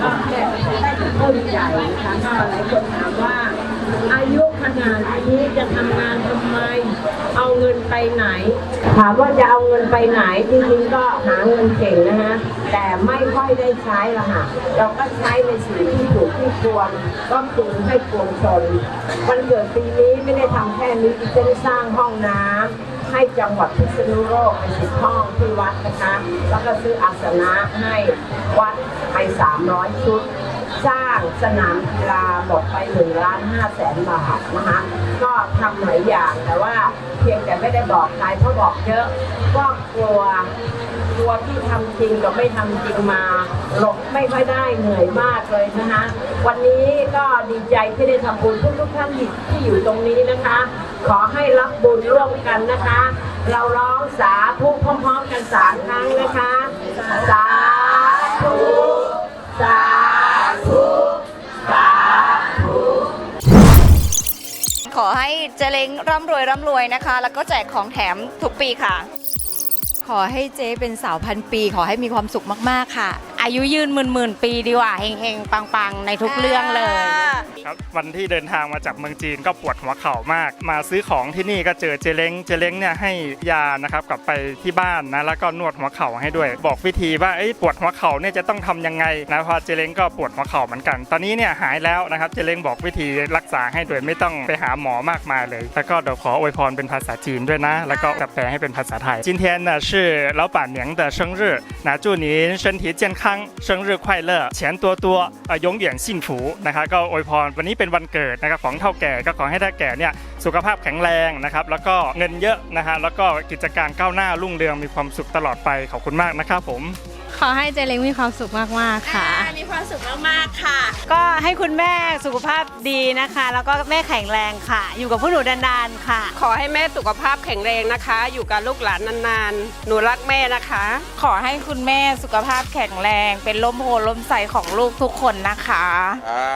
พูดแค่น้ำตาไหลก็แค่ได้แต่ปลื้มใจนะคะหลายคนถามว่า อายุขนาดนี้จะทำงานทำไม เอาเงินไปไหน ถามว่าจะเอาเงินไปไหนจริงๆก็หาเงินเก่งนะฮะแต่ไม่ค่อยได้ใช้ละค่ะ เราก็ใช้ในสิ่งที่ถูกที่ควรก็คือให้ปวงชนวันเกิดปีนี้ไม่ได้ทำแค่นี้จะได้สร้างห้องน้ำ ให้จังหวัดพิษณุโลกไปสิบห้องที่วัดนะคะ แล้วก็ซื้ออาสนะให้วัดไป300ชุด สร้างสนามกีฬาหมดไปหนึ่งล้านห้าแสนบาทนะคะก็ทำหลายอย่างแต่ว่าเพียงแต่ไม่ได้บอกใครเพราะบอกเยอะก็กลัวกลัวที่ทำจริงกับไม่ทำจริงมาหลบไม่ค่อยได้เหนื่อยมากเลยนะคะวันนี้ก็ดีใจที่ได้ทำบุญทุกทุกๆท่านที่อยู่ตรงนี้นะคะ ขอให้รับบุญร่วมกันนะคะ เราร้องสาธุพร้อมๆกันสามครั้งนะคะ สาธุสา อให้เจเล้งร่ำรวยร่ำรวยนะคะ แล้วก็แจกของแถมทุกปีค่ะ ขอให้เจ๊เป็นสาวพันปี ขอให้มีความสุขมากๆค่ะ อายุยืนหมื่นหมื่นๆปีดีกว่าเฮงๆ ปังๆ ในทุกเรื่องเลยครับ วันที่เดินทางมาจากเมืองจีนก็ปวดหัวเข่ามาก มาซื้อของที่นี่ก็เจอเจเล้งเจเล้งเนี่ยให้ยานะครับกลับไปที่บ้านนะแล้วก็นวดหัวเข่าให้ด้วย บอกวิธีว่าเอ้ยปวดหัวเข่าเนี่ยจะต้องทำยังไงนะเพราะเจเล้งก็ปวดหัวเข่าเหมือนกัน ตอนนี้เนี่ยหายแล้วนะครับเจเล้งบอกวิธีรักษาให้โดยไม่ต้องไปหาหมอมากมายเลย แล้วก็เดี๋ยวขออวยพรเป็นภาษาจีนด้วยนะ แล้วก็จะแปลให้เป็นภาษาไทย今天呢是老板娘的生日那祝您身体健康生日快乐钱多多呃永远幸福นะครับก็อวยพร วันนี้เป็นวันเกิดนะครับของเท่าแก่ก็ขอให้เท่าแก่เนี่ยสุขภาพแข็งแรงนะครับแล้วก็เงินเยอะนะฮะแล้วก็กิจการก้าวหน้ารุ่งเรืองมีความสุขตลอดไปขอบคุณมากนะครับผม ขอให้เจเล้งมีความสุขมากๆค่ะมีความสุขมากๆค่ะ ก็ให้คุณแม่สุขภาพดีนะคะ แล้วก็แม่แข็งแรงค่ะ อยู่กับผู้หนูดานๆค่ะ ขอให้แม่สุขภาพแข็งแรงนะคะ อยู่กับลูกหลานนานๆ หนูรักแม่นะคะ ขอให้คุณแม่สุขภาพแข็งแรง เป็นลมโพลมใสของลูกทุกคนนะคะ อ่า